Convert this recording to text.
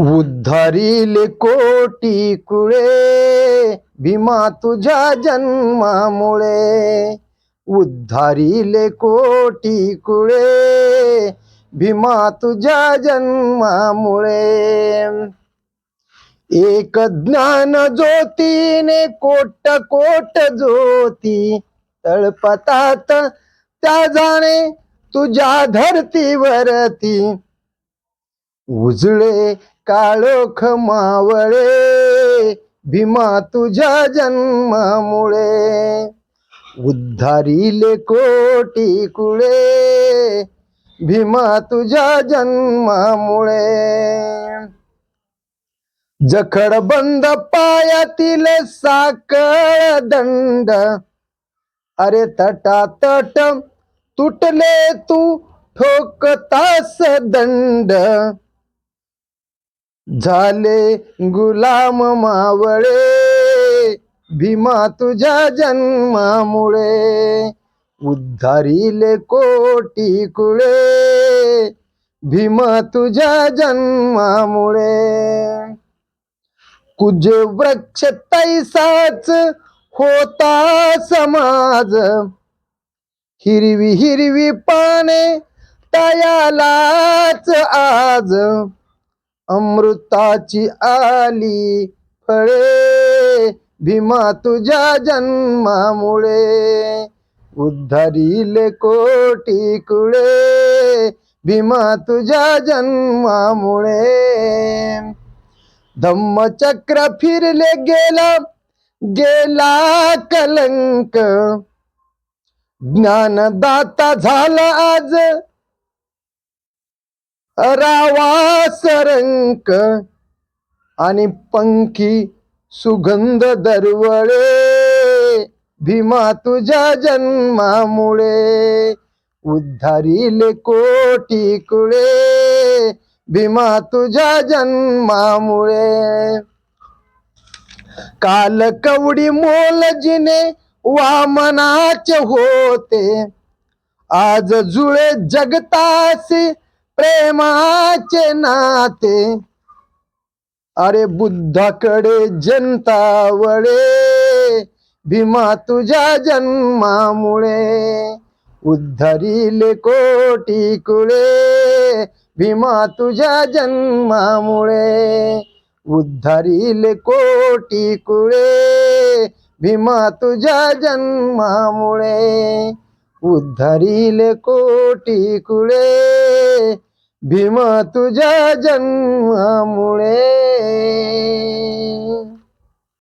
उद्धारील कोटी कुळे भीमा तुझ्या जन्मामुळे. उद्धारील कोटी कुळे भीमा तुझ्या जन्मामुळे. एक ज्ञान ज्योतीने कोट कोट ज्योती तळपतात त्या जाणे तुझ्या धरतीवरती. उजळे काळोख मावळे भीमा तुझ्या जन्मामुळे. उद्धारीले कोटी कुळे भीमा तुझ्या जन्मामुळे. जखड बंद पायातील साखळ दंड अरे तटा तट तुटले तू ठोकतास दंड. झाले गुलाम मावळे भीमा तुझ्या जन्मामुळे. उद्धारिले कोटी कुळे भीमा तुझ्या जन्मामुळे. कुज वृक्ष तैसाच होता समाज हिरवी हिरवी पाने तयालाच आज. अमृताची आली फळे भीमा तुझ्या जन्मामुळे. उद्धारील कोटी कुळे भीमा तुझ्या जन्मामुळे. धम्मचक्र फिरले गेला गेला कलंक. ज्ञानदाता झाला आज रावास रंक आणि पंखी सुगंध दरवळे. भीमा तुझ्या जन्मामुळे उद्धारील कोटी कुळे. भीमा तुझ्या जन्मामुळे. काल कवडी मोलजीने वामनाचे होते. आज जुळे जगतासी प्रेमाचे नाते. अरे बुद्धाकडे जनता वळे भीमा तुझ्या जन्मामुळे. उद्धरील कोटी कुळे भीमा तुझ्या जन्मामुळे. उद्धरील कोटी कुळे भीमा तुझ्या जन्मामुळे. उद्धरील कोटी कुळे भीमा तुझ्या जन्मामुळे.